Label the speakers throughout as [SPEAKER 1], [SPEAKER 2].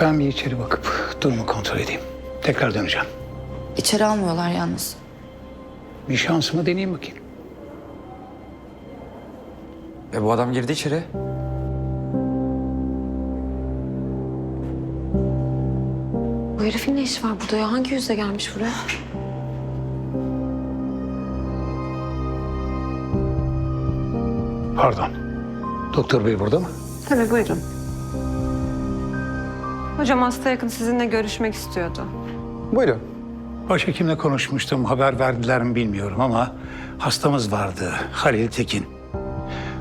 [SPEAKER 1] Ben bir içeri bakıp durumu kontrol edeyim. Tekrar döneceğim.
[SPEAKER 2] İçeri almıyorlar yalnız.
[SPEAKER 1] Bir şansımı deneyeyim bakayım.
[SPEAKER 3] E bu adam girdi içeri.
[SPEAKER 4] Bu herifin ne işi var burada ya? Hangi yüzle gelmiş buraya?
[SPEAKER 1] Pardon. Doktor bey burada mı?
[SPEAKER 5] Tabii buyurun. Hocam hasta yakın sizinle görüşmek istiyordu.
[SPEAKER 6] Buyurun.
[SPEAKER 1] Başhekimle konuşmuştum. Haber verdiler mi bilmiyorum ama hastamız vardı. Halil Tekin.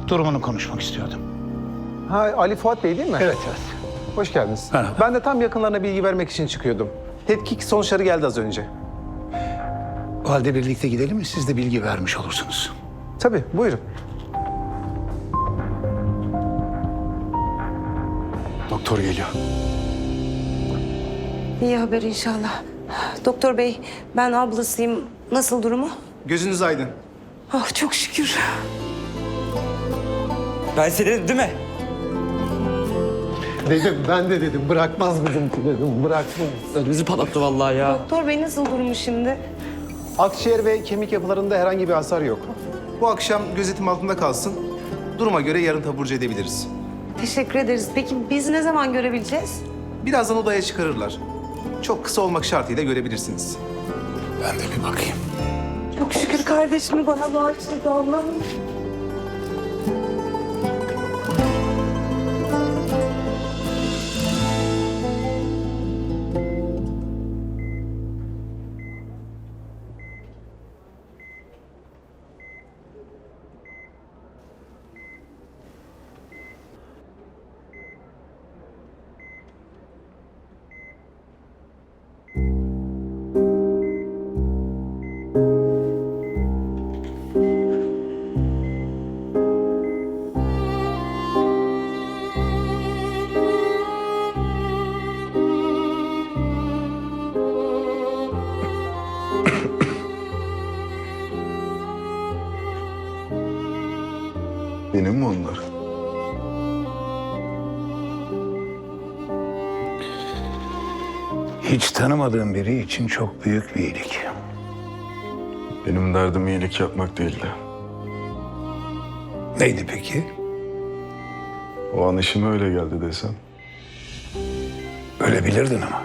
[SPEAKER 1] Durumunu konuşmak istiyordum.
[SPEAKER 6] Ha, Ali Fuat Bey değil mi?
[SPEAKER 1] Evet evet.
[SPEAKER 6] Hoş geldiniz.
[SPEAKER 1] Merhaba.
[SPEAKER 6] Ben de tam yakınlarına bilgi vermek için çıkıyordum. Tetkik sonuçları geldi az önce.
[SPEAKER 1] O halde birlikte gidelim mi? Siz de bilgi vermiş olursunuz.
[SPEAKER 6] Tabii, buyurun.
[SPEAKER 7] Doktor geliyor.
[SPEAKER 8] İyi haber inşallah. Doktor bey, ben ablasıyım. Nasıl durumu?
[SPEAKER 9] Gözünüz aydın.
[SPEAKER 8] Ah çok şükür.
[SPEAKER 3] Ben seni dedim değil mi?
[SPEAKER 7] Dedim ben de dedim bırakmaz bizimki dedim bırakmaz.
[SPEAKER 3] Ödümüzü patlattı vallahi ya.
[SPEAKER 8] Doktor bey nasıl durumu şimdi?
[SPEAKER 6] Akciğer ve kemik yapılarında herhangi bir hasar yok.
[SPEAKER 9] Bu akşam gözetim altında kalsın. Duruma göre yarın taburcu edebiliriz.
[SPEAKER 8] Teşekkür ederiz. Peki biz ne zaman görebileceğiz?
[SPEAKER 9] Birazdan odaya çıkarırlar. Çok kısa olmak şartıyla görebilirsiniz.
[SPEAKER 1] Ben de bir bakayım.
[SPEAKER 8] Çok şükür kardeşimi bana bağışladı Allah'ım.
[SPEAKER 7] Benim mi onlar?
[SPEAKER 1] Hiç tanımadığım biri için çok büyük bir iyilik.
[SPEAKER 7] Benim derdim iyilik yapmak değildi.
[SPEAKER 1] Neydi peki?
[SPEAKER 7] O an işime öyle geldi desem.
[SPEAKER 1] Ölebilirdin ama.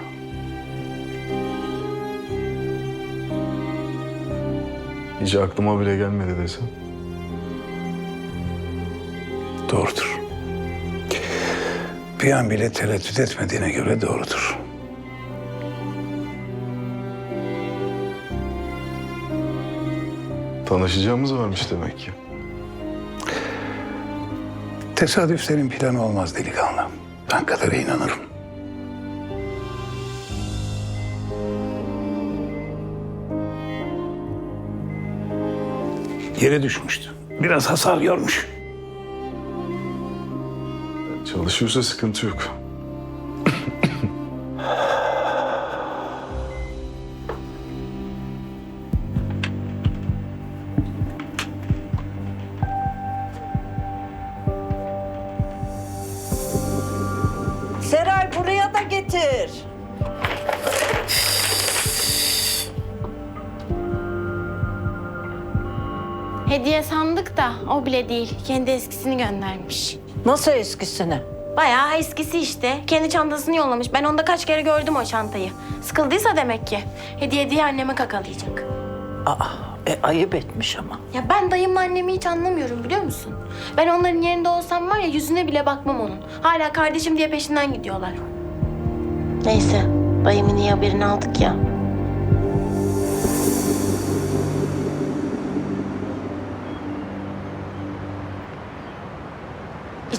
[SPEAKER 7] Hiç aklıma bile gelmedi desem.
[SPEAKER 1] Doğrudur. Bir an bile tereddüt etmediğine göre doğrudur.
[SPEAKER 7] Tanışacağımız varmış demek ki.
[SPEAKER 1] Tesadüflerin planı olmaz delikanlı. Ben kadere inanırım. Yere düşmüştü. Biraz hasar görmüş.
[SPEAKER 7] Çalışıyorsa sıkıntı yok.
[SPEAKER 10] Seray buraya da getir.
[SPEAKER 11] Hediye sandık da o bile değil. Kendi eskisini göndermiş.
[SPEAKER 10] Nasıl eskisini?
[SPEAKER 11] Bayağı eskisi işte. Kendi çantasını yollamış. Ben onda kaç kere gördüm o çantayı. Sıkıldıysa demek ki. Hediye diye anneme kakalayacak.
[SPEAKER 10] Aa, e, ayıp etmiş ama.
[SPEAKER 11] Ya ben dayımla annemi hiç anlamıyorum biliyor musun? Ben onların yerinde olsam var ya yüzüne bile bakmam onun. Hala kardeşim diye peşinden gidiyorlar. Neyse. Dayımın iyi haberini aldık ya.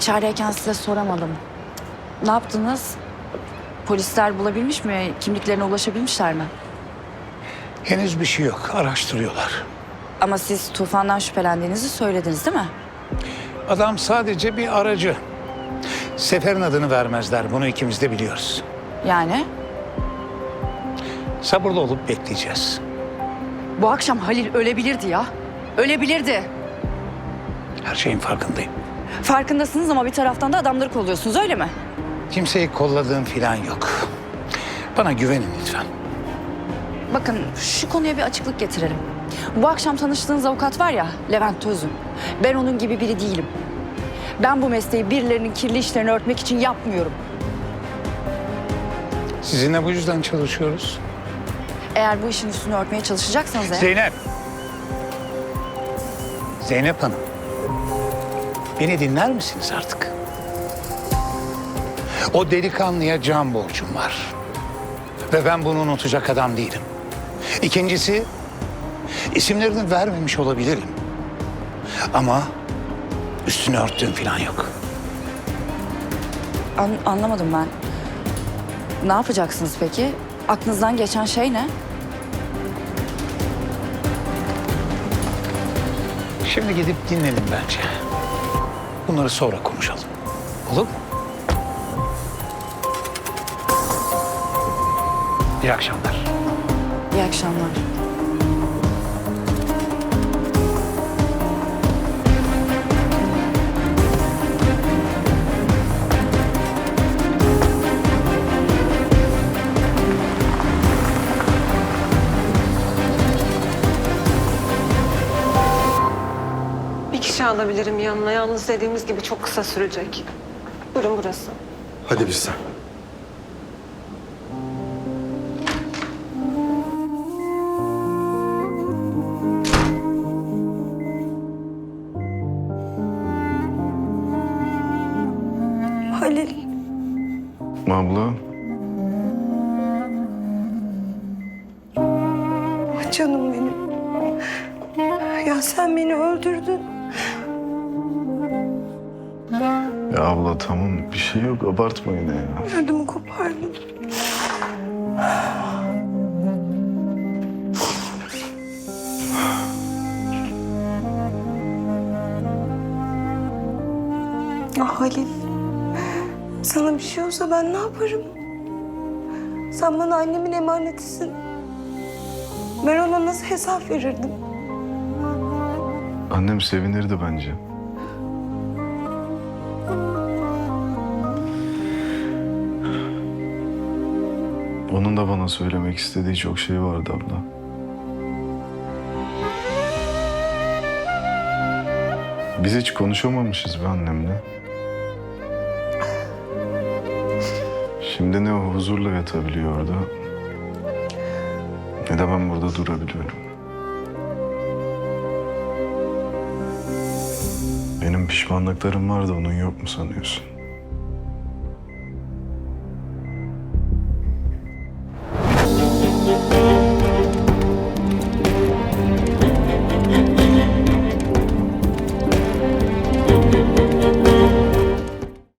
[SPEAKER 2] İçerideyken size soramadım. Ne yaptınız? Polisler bulabilmiş mi? Kimliklerine ulaşabilmişler mi?
[SPEAKER 1] Henüz bir şey yok. Araştırıyorlar.
[SPEAKER 2] Ama siz Tufan'dan şüphelendiğinizi söylediniz değil mi?
[SPEAKER 1] Adam sadece bir aracı. Seferin adını vermezler. Bunu ikimiz de biliyoruz.
[SPEAKER 2] Yani
[SPEAKER 1] Sabırlı olup bekleyeceğiz.
[SPEAKER 2] bu akşam Halil ölebilirdi ya. Ölebilirdi.
[SPEAKER 1] Her şeyin farkındayım.
[SPEAKER 2] Farkındasınız ama bir taraftan da adamları kolluyorsunuz öyle mi?
[SPEAKER 1] Kimseyi kolladığım falan yok. Bana güvenin lütfen.
[SPEAKER 2] Bakın şu konuya bir açıklık getirelim. Bu akşam tanıştığınız avukat var ya Levent Tözün. Ben onun gibi biri değilim. Ben bu mesleği birilerinin kirli işlerini örtmek için yapmıyorum.
[SPEAKER 1] Sizinle bu yüzden çalışıyoruz.
[SPEAKER 2] Eğer bu işin üstünü örtmeye çalışacaksanız eğer...
[SPEAKER 1] Zeynep. Zeynep Hanım. Beni dinler misiniz artık? O delikanlıya can borcum var. Ve ben bunu unutacak adam değilim. İkincisi, isimlerini vermemiş olabilirim. Ama üstünü örttüğüm falan yok.
[SPEAKER 2] An- anlamadım ben. Ne yapacaksınız peki? Aklınızdan geçen şey ne?
[SPEAKER 1] Şimdi gidip dinleyelim bence. Bunları sonra konuşalım. Olur mu? İyi akşamlar.
[SPEAKER 2] İyi akşamlar.
[SPEAKER 5] Alabilirim yanına. Yalnız dediğimiz gibi çok kısa sürecek. Buyurun burası.
[SPEAKER 7] Hadi biz sen.
[SPEAKER 8] Halil,
[SPEAKER 7] Abla.
[SPEAKER 8] canım benim. Ya sen beni öldürdün.
[SPEAKER 7] Ya abla tamam bir şey yok abartma yine ya.
[SPEAKER 8] Ödümü kopardın. Ah Halil. Sana bir şey olsa ben ne yaparım? Sen bana annemin emanetisin. Ben ona nasıl hesap verirdim?
[SPEAKER 7] Annem sevinirdi bence. Onun da bana söylemek istediği çok şey vardı abla. Biz hiç konuşamamışız be annemle. Şimdi ne o huzurla yatabiliyor orada ne de ben burada durabiliyorum. Benim pişmanlıklarım vardı onun yok mu sanıyorsun?